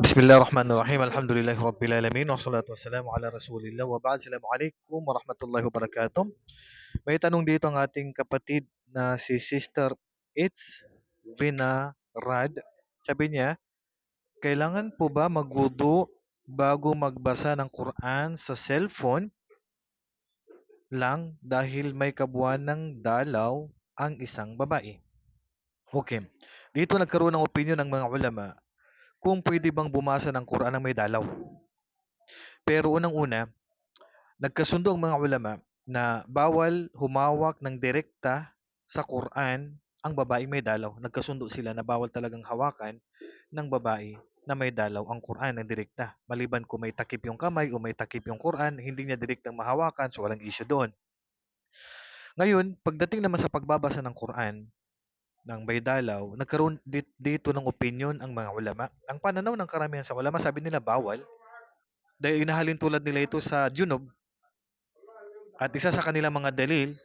Bismillahirrahmanirrahim. Alhamdulillahi rabbil alamin. Wassalatu wassalamu ala Rasulillah wa ba'd. Assalamualaikum warahmatullahi wabarakatuh. May tanong dito ang ating kapatid na si Sister It's Vinarad. Sabi niya, kailangan po ba magwudu bago magbasa ng Quran sa cellphone lang dahil may kabuuan ng dalaw ang isang babae? Okay. Dito nagkaroon ng opinion ng mga ulama kung pwede bang bumasa ng Quran ng may dalaw. Pero unang-una, nagkasundo ang mga ulama na bawal humawak ng direkta sa Quran ang babaeng may dalaw. Nagkasundo sila na bawal talagang hawakan ng babae na may dalaw ang Quran ng direkta. Maliban kung may takip yung kamay o may takip yung Quran, hindi niya direktang mahawakan, so walang issue doon. Ngayon, pagdating naman sa pagbabasa ng Quran, ng may dalaw, nagkaroon dit- dito ng opinion ang mga ulama. Ang pananaw ng karamihan sa ulama, sabi nila bawal. Dahil inahalin tulad nila ito sa junub. At isa sa kanilang mga dalil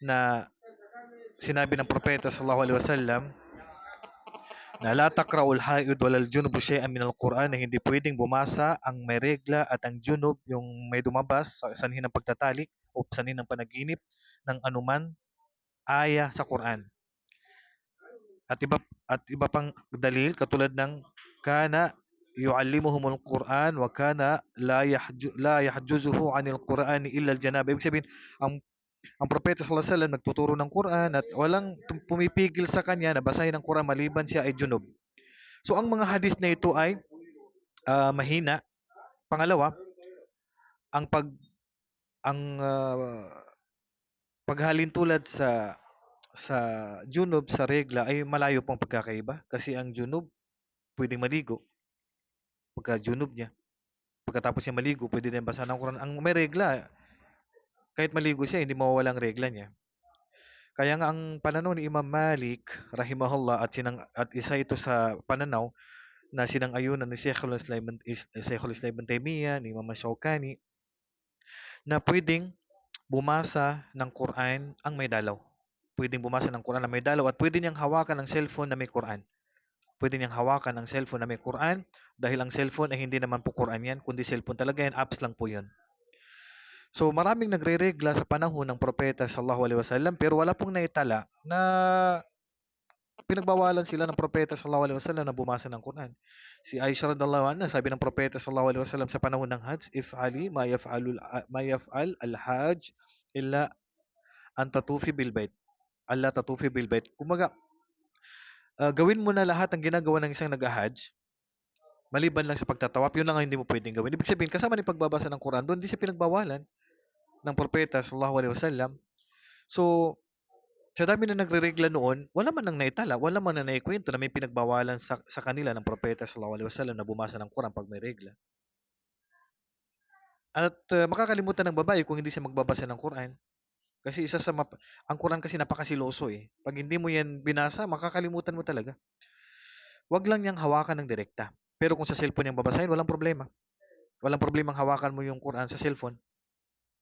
na sinabi ng propeta sallallahu alaihi wasallam na la takraul haid wal junub shay'an min al-Quran na hindi pwedeng bumasa ang may regla at ang junub yung may dumabas sa sanhin ng pagtatalik o sanhin ng panaginip ng anuman aya sa Quran. At iba at iba pang dalil katulad ng kana yu'allimuhumul Quran wa kana la yahju la yahjuzuhu 'anil Quran illa al-janaba. Ibig sabihin, ang ang propeta sallallahu alaihi wasallam nagtuturo ng Quran at walang pumipigil sa kanya na basahin ang Quran maliban siya ay junub. So ang mga hadis na ito ay ah, mahina. Pangalawa, ang pag ang ah, paghalin tulad sa sa junub sa regla ay malayo pang pagkakaiba kasi ang junub pwedeng maligo pagka junub niya. Pagkatapos niya maligo, pwede din basahin ng Quran. Ang may regla, kahit maligo siya, hindi mawawala ang regla niya. Kaya nga ang pananaw ni Imam Malik, rahimahullah, at, sinang, at isa ito sa pananaw na sinang-ayunan ni Sheikhul Islam, is, Sheikhul Islam Ibn Taymiyyah, ni Imam Shawkani, na pwedeng bumasa ng Quran ang may dalaw. Pwedeng bumasa ng Quran na may dalaw at pwede niyang hawakan ng cellphone na may Quran. Pwede niyang hawakan ng cellphone na may Quran dahil ang cellphone ay hindi naman po Quran yan, kundi cellphone talaga yan, apps lang po yun. So maraming nagre-regla sa panahon ng propeta sallallahu alaihi wasallam pero wala pong naitala na pinagbawalan sila ng propeta sallallahu alaihi wasallam na bumasa ng Quran. Si Aisha radhiyallahu anha sabi ng propeta sallallahu alaihi wasallam sa panahon ng Hajj, if ali ma yaf'alu ma yaf'al al-hajj illa an tatufi bil bait. Allah tatufi bil bait. Kumaga ah, gawin mo na lahat ng ginagawa ng isang nag-hajj maliban lang sa pagtatawap, yun lang ang hindi mo pwedeng gawin. Ibig sabihin, kasama ni pagbabasa ng Quran, doon di siya pinagbawalan ng propeta sallallahu alaihi wasallam. So, sa dami na nagre-regla noon, wala man nang naitala, wala man na naikwento na may pinagbawalan sa, sa kanila ng propeta sallallahu alaihi wasallam na bumasa ng Quran pag may regla. At uh, makakalimutan ng babae kung hindi siya magbabasa ng Quran. Kasi isa sa map- ang Quran kasi napakasiloso eh. Pag hindi mo yan binasa, makakalimutan mo talaga. Wag lang niyang hawakan ng direkta. Pero kung sa cellphone niyang babasahin, walang problema. Walang problema hawakan mo yung Quran sa cellphone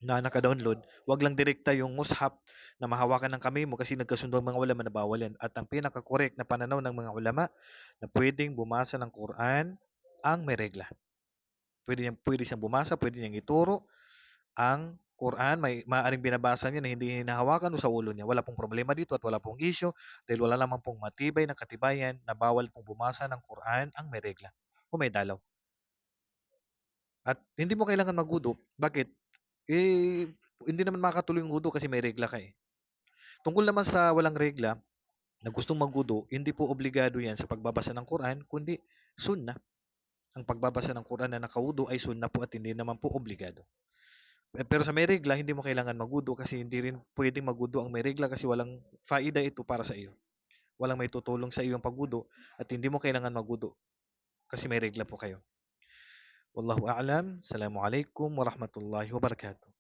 na naka-download. Wag lang direkta yung mushaf na mahawakan ng kamay mo kasi nagkasundo ang mga ulama na bawal yan. At ang pinaka-correct na pananaw ng mga ulama na pwedeng bumasa ng Quran ang may regla. Pwede, niyang, pwede siyang bumasa, pwede niyang ituro ang Quran, may maaaring binabasa niya na hindi hinahawakan o sa ulo niya. Wala pong problema dito at wala pong issue dahil wala lamang pong matibay na katibayan na bawal pong bumasa ng Quran ang may regla o may dalaw. At hindi mo kailangan magudo. Bakit? Eh, hindi naman makakatuloy yung wudu kasi may regla ka eh. Tungkol naman sa walang regla, na gustong magudo, hindi po obligado yan sa pagbabasa ng Quran, kundi sunna. Ang pagbabasa ng Quran na nakaudo ay sunna po at hindi naman po obligado. Eh, Pero sa may regla, hindi mo kailangan magudo kasi hindi rin pwedeng magudo ang may regla kasi walang faida ito para sa iyo. Walang may tutulong sa iyo ang paggudo at hindi mo kailangan magudo kasi may regla po kayo. Wallahu a'lam. Assalamualaikum warahmatullahi wabarakatuh.